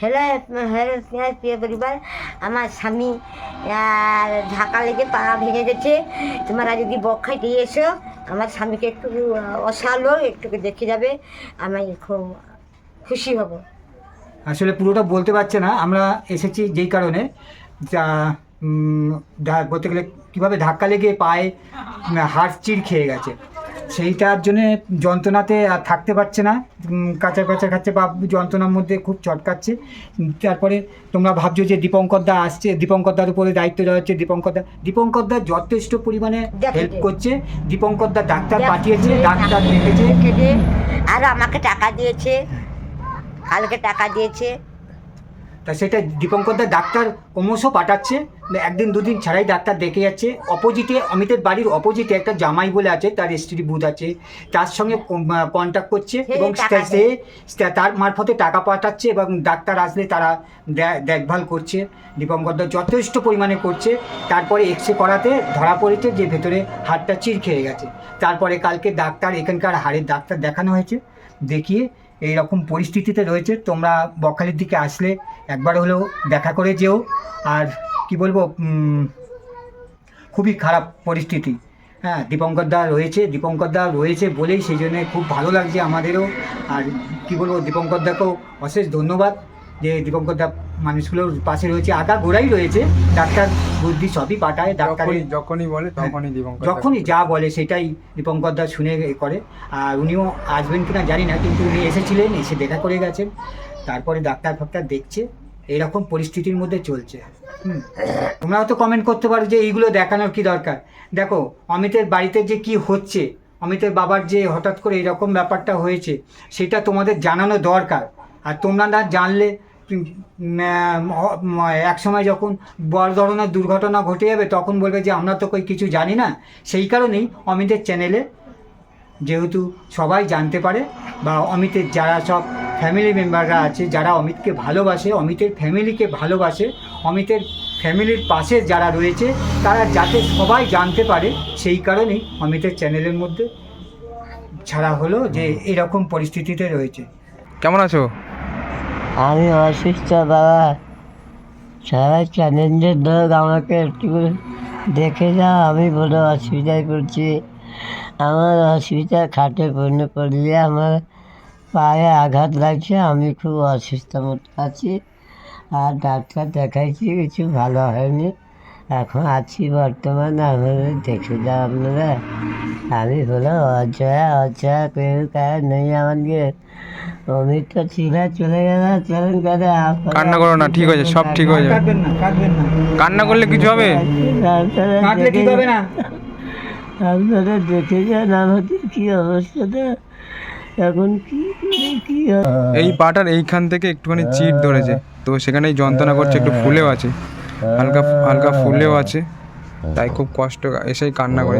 Hello hello স্নেহার প্রিয় পরিবার আমার স্বামী ঢাকা লেগে পা ভেঙে গেছে। তোমরা যদি বক্ষায় এসো আমার স্বামীকে একটু অসালো একটু দেখে যাবে আমি খুব খুশি হব। আসলে পুরোটা বলতে পারছে না আমরা এসেছি যেই কারণে। যা বলতে গেলে কীভাবে ধাক্কা লেগে পায়ে হাড় চির খেয়ে গেছে। সেইটার জন্যে যন্ত্রণাতে আর থাকতে পারছে না। কাঁচা কাঁচা খাচ্ছে বা যন্ত্রণার মধ্যে খুব চটকাচ্ছে। তারপরে তোমরা ভাবছ যে দীপঙ্কর দা আসছে দীপঙ্কর দার উপরে দায়িত্ব দেওয়া হচ্ছে দীপঙ্কর দা দীপঙ্কর দা যথেষ্ট পরিমাণে হেল্প করছে। দীপঙ্কর দা ডাক্তার পাঠিয়েছে ডাক্তার দেখেছে। আর আমাকে টাকা দিয়েছে। কালকে টাকা দিয়েছে। তা সেটা দীপঙ্কর দীপঙ্করদা ডাক্তার ক্রমশ পাঠাচ্ছে। একদিন দুদিন ছাড়াই ডাক্তার দেখে যাচ্ছে। অপোজিটে অমিতের বাড়ির অপোজিটে একটা জামাই বলে আছে তার স্ত্রী বুধ আছে। তার সঙ্গে কন্ট্যাক্ট করছে এবং সে তার মারফতে টাকা পাঠাচ্ছে এবং ডাক্তার আসলে তারা দেখভাল করছে। দীপঙ্করদা যথেষ্ট পরিমাণে করছে। তারপরে এক্স রে করাতে ধরা পড়েছে যে ভেতরে হাড়টা চির খেয়ে গেছে। তারপরে কালকে ডাক্তার এখানকার হাড়ের ডাক্তার দেখানো হয়েছে। দেখিয়ে এই রকম পরিস্থিতিতে রয়েছে। তোমরা বকখালির দিকে আসলে একবার হলেও দেখা করে যেও। আর কি বলব খুবই খারাপ পরিস্থিতি। হ্যাঁ দীপঙ্কর দা রয়েছে দীপঙ্কর দা রয়েছে বলেই সেই জন্যে খুব ভালো লাগছে আমাদেরও। আর কি বলব দীপঙ্কর দাকেও অশেষ ধন্যবাদ যে দীপঙ্কর দা মানুষগুলোর পাশে রয়েছে। আগা গোড়াই রয়েছে ডাক্তার বুদ্ধি সবই পাঠায় ডাক্তারের যখনই বলে তখনই দীপঙ্কর যখনই যা বলে সেটাই দীপঙ্কর দা শুনে করে। আর উনিও আসবেন কিনা জানি না কিন্তু উনি এসেছিলেন এসে দেখা করে গেছেন। তারপরে ডাক্তার ফাক্তার দেখছে। এরকম পরিস্থিতির মধ্যে চলছে। তোমরাও তো কমেন্ট করতে পারো যে এইগুলো দেখানোর কি দরকার। দেখো, অমিতের বাড়িতে যে কি হচ্ছে, অমিতের বাবার যে হঠাৎ করে এরকম ব্যাপারটা হয়েছে, সেটা তোমাদের জানানো দরকার। আর তোমরা না জানলে এক সময় যখন বড় ধরনের দুর্ঘটনা ঘটে যাবে, তখন বলবে যে আমরা তো কই কিছু জানি না। সেই কারণেই অমিতের চ্যানেলে যেহেতু সবাই জানতে পারে, বা অমিতের যারা সব ফ্যামিলি মেম্বাররা আছে যারা অমিতকে ভালোবাসে অমিতের ফ্যামিলিকে ভালোবাসে অমিতের ফ্যামিলির পাশে যারা রয়েছে তারা যাতে সবাই জানতে পারে সেই কারণেই অমিতের চ্যানেলের মধ্যে ছাড়া হলো যে এরকম পরিস্থিতিতে রয়েছে। কেমন আছো? আমি অসুস্থ বাবা সারা চ্যালেঞ্জের লোক আমাকে একটু করে দেখে যাও আমি বড় অসুবিধায় পড়ছি। আমার অসুবিধা খাটে পড়লে পড়লে আমার পায়ে আঘাত লাগছে আমি খুব অসুস্থ মতো আছি আর ডাক্তার দেখাইছি কিছু ভালো হয়নি। এখন আছি বর্তমানে আমাদের দেখে যাও আপনারা। আমি হলো অজয়া অজয়া কেউ কার নেই আমাকে। অমিত তো ছিলা চলে গেল চলেন কাদে কান্না করো না ঠিক হয়েছে সব ঠিক হয়ে যাবে। কান্না করলে কিছু হবে? ঠিক হবে না। আপনারা দেখে যান আমাদের কি অবস্থাটা এখন কি করি কি এই পাটার এইখান থেকে একটুখানি চিট ধরেছে। তো সেখানেই যন্ত্রণা করছে একটু ফুলেও আছে। হালকা হালকা ফুলেও আছে। তাই খুব কষ্ট এসেই কান্না করে।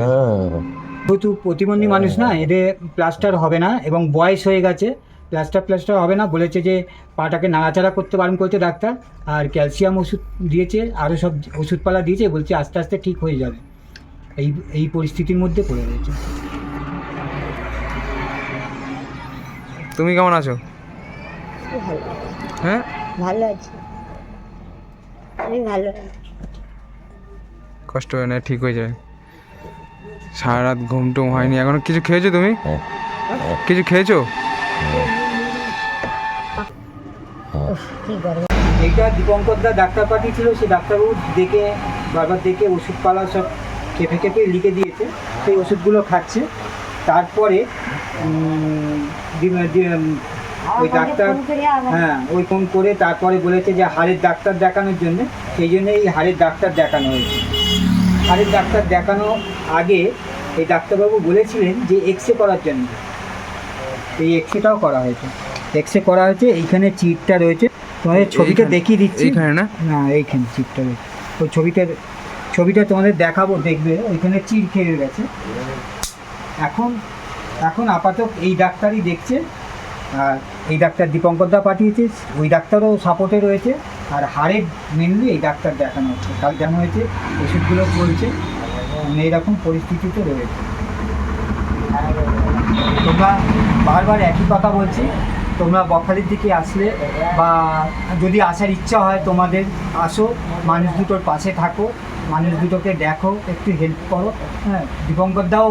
যেহেতু প্রতিবন্ধী মানুষ না এদের প্লাস্টার হবে না এবং বয়স হয়ে গেছে। প্লাস্টার প্লাস্টার হবে না বলেছে যে পাটাকে নাড়াচাড়া করতে বারণ করতে ডাক্তার। আর ক্যালসিয়াম ওষুধ দিয়েছে আরও সব ওষুধপালা দিয়েছে বলছে আস্তে আস্তে ঠিক হয়ে যাবে। এই এই পরিস্থিতির মধ্যে পড়ে রয়েছে। তুমি কেমন আছো? হ্যাঁ? ভালো আছি। আমি ভালো কষ্ট হয় না ঠিক হয়ে যাবে সারা রাত ঘুম টুম হয়নি এখন কিছু খেয়েছো তুমি? কিছু খেয়েছো? এইটা দীপঙ্কর দা ডাক্তার পাঠিয়েছিল সে ডাক্তারবাবু দেখে বারবার দেখে ওষুধপালা সব কেঁপে কেঁপে লিখে দিয়েছে। সেই ওষুধগুলো খাচ্ছে। তারপরে ওই ডাক্তার হ্যাঁ ওই ফোন করে তারপরে বলেছে যে হাড়ের ডাক্তার দেখানোর জন্য সেই জন্য এই হাড়ের ডাক্তার দেখানো হয়েছে। হাড়ের ডাক্তার দেখানো আগে এই ডাক্তারবাবু বলেছিলেন যে এক্স রে করার জন্য। এই এক্স রেটাও করা হয়েছে। এক্স রে করা হয়েছে এইখানে চিটটা রয়েছে। তোমাদের ছবিটা দেখিয়ে দিচ্ছি। এইখানে না? না এইখানে চিটটা রয়েছে। ওই ছবিটা ছবিটা তোমাদের দেখাবো দেখবে। ওইখানে চির খেয়ে গেছে। এখন এখন আপাতত এই ডাক্তারই দেখছে, আর এই ডাক্তার দীপঙ্কর দা পাঠিয়েছে, ওই ডাক্তারও সাপোর্টে রয়েছে, আর হাড়ের মেনলি এই ডাক্তার দেখানো হচ্ছে, কাল জানা হয়েছে, ওষুধগুলো চলছে মানে এইরকম পরিস্থিতিতে রয়েছে। তোমরা বারবার একই কথা বলছি, তোমরা বকখালির দিকে আসলে বা যদি আসার ইচ্ছা হয় তোমাদের, আসো, মানুষ দুটোর পাশে থাকো মানুষ দুটোকে দেখো একটু হেল্প করো। হ্যাঁ দীপঙ্কর দাও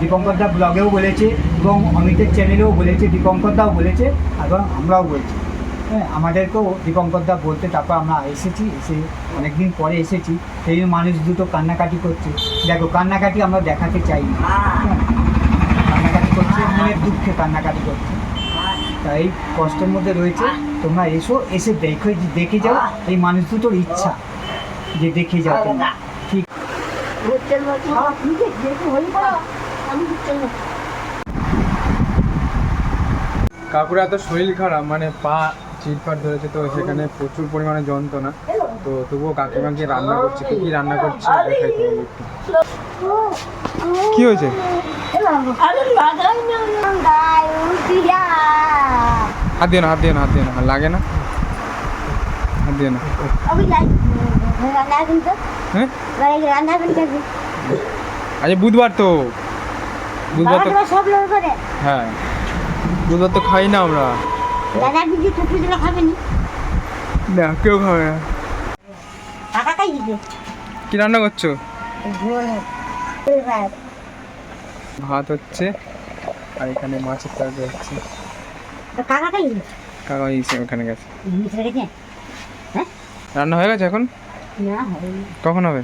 দীপঙ্কর দা ব্লগেও বলেছে এবং অমিতের চ্যানেলেও বলেছে দীপঙ্কর দাও বলেছে এবং আমরাও বলছি। হ্যাঁ আমাদেরকেও দীপঙ্কর দা বলতে তারপর আমরা এসেছি এসে অনেকদিন পরে এসেছি সেই মানুষ দুটো কান্নাকাটি করছে। দেখো কান্নাকাটি আমরা দেখাতে চাই না হ্যাঁ, কান্নাকাটি করছে মনের দুঃখে কান্নাকাটি করছে। তা এই কষ্টের মধ্যে রয়েছে তোমরা এসো এসে দেখো দেখে যাও এই মানুষ দুটোর ইচ্ছা। যে দেখে তোমরা ঠিক। কাকুর এত শরীর খারাপ মানে পা চিটফাট ধরেছে তো সেখানে প্রচুর পরিমাণে যন্ত্রণা। তো তবুও কাকিমাকে রান্না করছে। কি রান্না করছে দেখাই কি হয়েছে? হাত দিয়ে না, হাত দিয়ে না, হাত দিয়ে না লাগে না? দিয়ে না। হ্যাঁ? আচ্ছা বুধবার তো। বুধবার তো সব করে হ্যাঁ। বুধবার তো খাই না আমরা। দাদা দিদি টুকু খাবে নি না কেউ খাবে না। কাকা খাই কি রান্না করছ? ভাত হচ্ছে আর এখানে মাছের তরকারি হচ্ছে। কাকা খাই দিতে কাকা ওখানে গেছে? রান্না হয়ে গেছে এখন? না কখন হবে?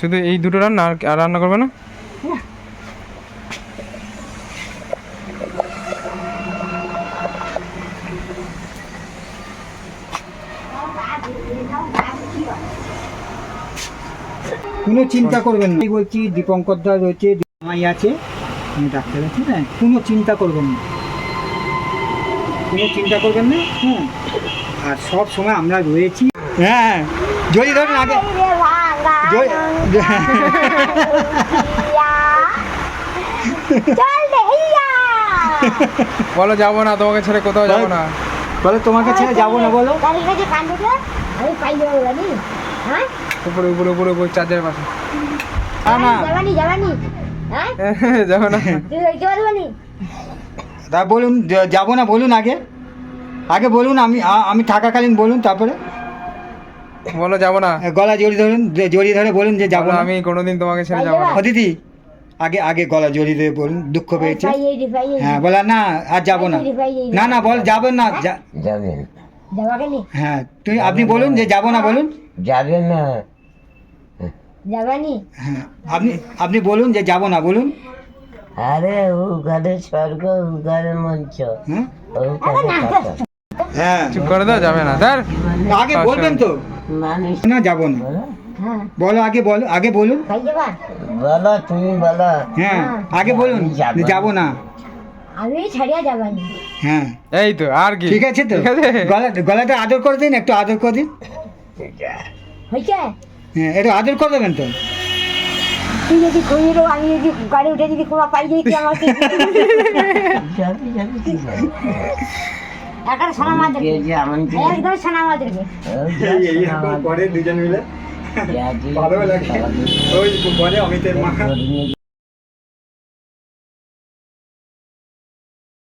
শুধু এই দুটো রান্না আর আর রান্না করবে না? কোনো চিন্তা করবেন না। বলছি দীপঙ্কর দা রয়েছে মাই আছে। আমি ডাক্তার আছি না কোনো চিন্তা করবেন না। কোনো চিন্তা করবেন না? হ্যাঁ। আর সব সময় আমরা রয়েছি হ্যাঁ যদি ধরুন আগে যদি- বলো যাব না তোমাকে ছেড়ে কোথাও যাব না বলো তোমাকে ছেড়ে যাব না বলো আমি পাই যাব জানি হ্যাঁ উপরে উপরে উপরে উপরে চার্জের পাশে না হ্যাঁ যাব না তা বলুন যাব না বলুন আগে আগে বলুন আমি আমি থাকাকালীন বলুন তারপরে? বলো যাব না। গলা জড়িয়ে ধরুন যে- জড়িয়ে ধরে বলুন যে যাব না আমি কোনোদিন তোমাকে ছেড়ে যাব না। ও দিদি আগে আগে গলা জড়িয়ে ধরে বলুন দুঃখ পেয়েছে। হ্যাঁ বলা না আর যাব না। না না বল যাবেন না হ্যাঁ তুই আপনি বলুন যে যাব না বলুন। যাবেন না। যাবানি হ্যাঁ আপনি আপনি বলুন যে যাব না বলুন। আরে ওখানে স্বর্গ ওখানে মঞ্চ। হ্যাঁ? কথা। হ্যাঁ। চুপ করে দাও যাবে না। স্যার আগে বলবেন তো। না যাব না। বলো হ্যাঁ আগে বলো আগে বলুন। বলো তুমি বলো। হ্যাঁ আগে বলুন। যাব না। আমি ছাড়িয়া যাবানি হ্যাঁ। এই তো আর কি? ঠিক আছে তো? গলা গলাটা আদর করে দিন একটু আদর করে দিন। হয়েছে? হ্যাঁ একটু আদর করে দেবেন তো। তুই যদি আমি যদি গাড়ি উঠে যদি কোনো পাই যাই তুই আমাকে সোনা মাছ একদম সোনা মাছ দেখবে দুজন মিলে। ভালো লাগে ওই পরে অমিতের মা।